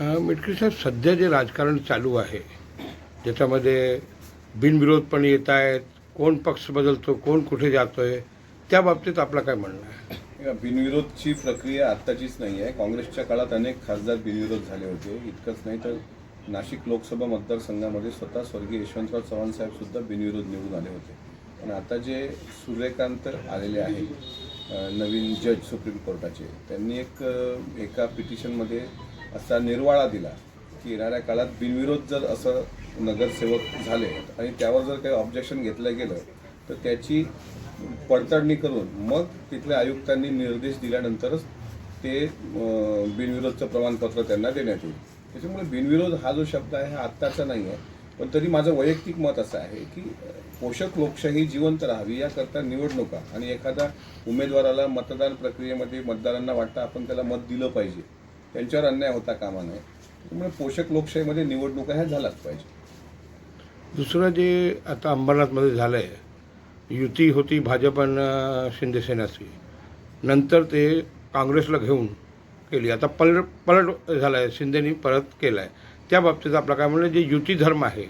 मिटकरी साहेब सध्या जे राजकारण चालू आहे ज्याच्यामध्ये बिनविरोध पण येत आहेत कोण पक्ष बदलतो कोण कुठे जातो आहे त्या बाबतीत आपलं काय म्हणणं आहे? बिनविरोधची प्रक्रिया आत्ताचीच नाही आहे. काँग्रेसच्या काळात अनेक खासदार बिनविरोध झाले होते. इतकंच नाही तर नाशिक लोकसभा मतदारसंघामध्ये स्वतः स्वर्गीय यशवंतराव चव्हाण साहेबसुद्धा बिनविरोध निवडून आले होते. पण आता जे सूर्यकांत आलेले आहेत नवीन जज सुप्रीम कोर्टाचे त्यांनी एक एका पिटिशनमध्ये असा निर्वाळा दिला की येणाऱ्या काळात बिनविरोध जर असं नगरसेवक झाले आणि त्यावर जर काही ऑब्जेक्शन घेतलं गेलं तर त्याची पडताळणी करून मग तिथल्या आयुक्तांनी निर्देश दिल्यानंतरच ते बिनविरोधचं प्रमाणपत्र त्यांना देण्यात येईल. त्याच्यामुळे बिनविरोध हा जो शब्द आहे हा आत्ताचा नाही आहे. पण तरी माझं वैयक्तिक मत असं आहे की पोषक लोकशाही जिवंत राहावी याकरता निवडणुका आणि एखादा उमेदवाराला मतदान प्रक्रियेमध्ये मतदारांना वाटतं आपण त्याला मत दिलं पाहिजे. त्यांच्यावर अन्याय होता कामा नये. त्यामुळे पोषक लोकशाहीमध्ये निवडणुका ह्या झाल्याच पाहिजे. दुसरं जे आता अंबरनाथमध्ये झालं आहे युती होती भाजप आणि शिंदेसेनाची नंतर ते काँग्रेसला घेऊन केली. आता पलट पलट झाला आहे शिंदेनी परत केला आहे त्या बाबतीत आपलं काय म्हणणं जे युती धर्म आहे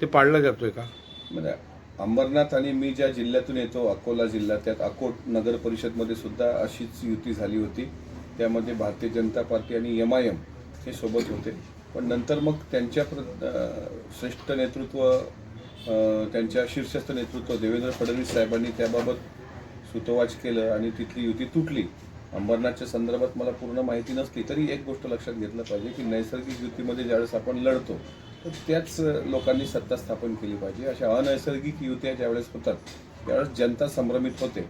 ते पाळला जातोय का? म्हणजे अंबरनाथ आणि मी ज्या जिल्ह्यातून येतो अकोला जिल्हा त्यात अकोट नगर परिषदमध्ये सुद्धा अशीच युती झाली होती. त्यामध्ये भारतीय जनता पार्टी आणि एम आय एम हे सोबत होते. पण नंतर मग त्यांच्या प्र श्रेष्ठ नेतृत्व त्यांच्या शीर्षस्थ नेतृत्व देवेंद्र फडणवीस साहेबांनी त्याबाबत सुतोवाच केलं आणि तिथली युती तुटली. अंबरनाथच्या संदर्भात मला पूर्ण माहिती नसली तरी एक गोष्ट लक्षात घेतलं पाहिजे की नैसर्गिक युतीमध्ये ज्यावेळेस आपण लढतो तर त्याच लोकांनी सत्ता स्थापन केली पाहिजे. अशा अनैसर्गिक युत्या ज्यावेळेस होतात त्यावेळेस जनता संभ्रमित होते.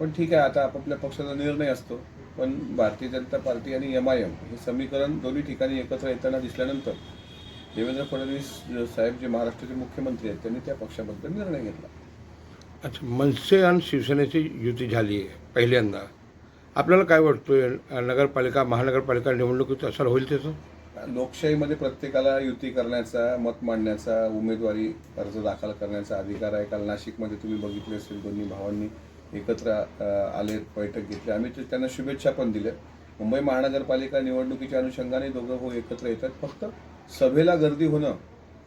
पण ठीक आहे आता आपापल्या पक्षाचा निर्णय असतो. पण भारतीय जनता पार्टी आणि एम आय एम हे समीकरण दोन्ही ठिकाणी एकत्र येताना दिसल्यानंतर देवेंद्र फडणवीस साहेब जे महाराष्ट्राचे मुख्यमंत्री आहेत त्यांनी त्या पक्षाबद्दल निर्णय घेतला. अच्छा मनसे आणि शिवसेनेची युती झाली आहे पहिल्यांदा. आपल्याला काय वाटतोय? नगरपालिका महानगरपालिका निवडणुकीत असर होईल त्याचं? लोकशाहीमध्ये प्रत्येकाला युती करण्याचा मत मांडण्याचा उमेदवारी अर्ज दाखल करण्याचा अधिकार आहे. काल नाशिकमध्ये तुम्ही बघितले असेल दोन्ही भावांनी. एकत्र आले बैठक घेतली. आम्ही ते त्यांना शुभेच्छा पण दिल्या. मुंबई महानगरपालिका निवडणुकीच्या अनुषंगाने दोघं हो एकत्र येतात. फक्त सभेला गर्दी होणं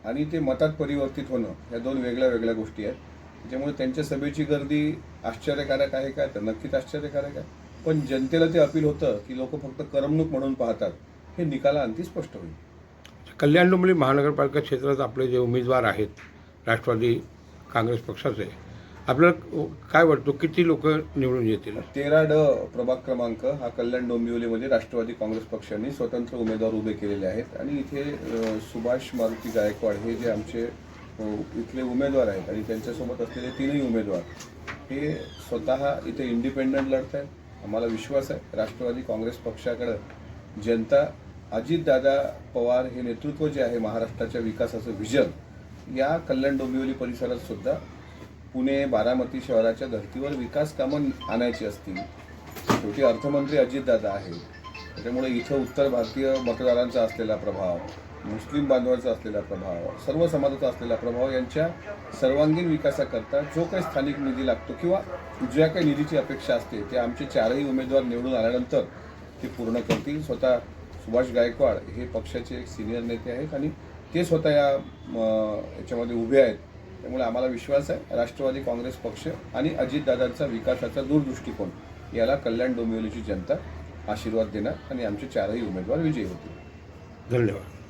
आणि ते मतात परिवर्तित होणं या दोन वेगळ्या वेगळ्या गोष्टी आहेत. त्याच्यामुळे त्यांच्या सभेची गर्दी आश्चर्यकारक आहे का? तर नक्कीच आश्चर्यकारक आहे. पण जनतेला ते अपील होतं की लोक फक्त करमणूक म्हणून पाहतात. हे निकालाअंती स्पष्ट होईल. कल्याण डोंबिवली महानगरपालिका क्षेत्रात आपले जे उमेदवार आहेत राष्ट्रवादी काँग्रेस पक्षाचे आपल्याला काय वाटतो किती लोक निवडून येतील? तेरा ड प्रभाग क्रमांक हा कल्याण डोंबिवलीमध्ये राष्ट्रवादी काँग्रेस पक्षाने स्वतंत्र उमेदवार उभे केलेले आहेत. आणि इथे सुभाष मारुती गायकवाड हे जे आमचे इथले उमेदवार आहेत आणि त्यांच्यासोबत असलेले तीनही उमेदवार हे स्वतः इथे इंडिपेंडंट लढत आहेत आम्हाला विश्वास आहे राष्ट्रवादी काँग्रेस पक्षाकडं जनता अजितदादा पवार हे नेतृत्व जे आहे महाराष्ट्राच्या विकासाचं व्हिजन या कल्याण डोंबिवली परिसरात सुद्धा पुणे बारामती शहराच्या धर्तीवर विकास कामं आणायची असतील. शेवटी अर्थमंत्री अजितदादा आहेत. त्याच्यामुळे इथं उत्तर भारतीय मतदारांचा असलेला प्रभाव मुस्लिम बांधवांचा असलेला प्रभाव सर्व समाजाचा असलेला प्रभाव यांच्या सर्वांगीण विकासाकरता जो काही स्थानिक निधी लागतो किंवा ज्या काही निधीची अपेक्षा असते ते आमचे चारही उमेदवार निवडून आल्यानंतर ते पूर्ण करतील. स्वतः सुभाष गायकवाड हे पक्षाचे एक सिनियर नेते आहेत आणि ते स्वतः या म, याच्यामध्ये उभे आहेत. त्यामुळे आम्हाला विश्वास आहे राष्ट्रवादी काँग्रेस पक्ष आणि अजितदादांचा विकासाचा दूरदृष्टिकोन याला कल्याण डोंबिवलीची जनता आशीर्वाद देणार आणि आमचे चारही उमेदवार विजयी होतील. धन्यवाद.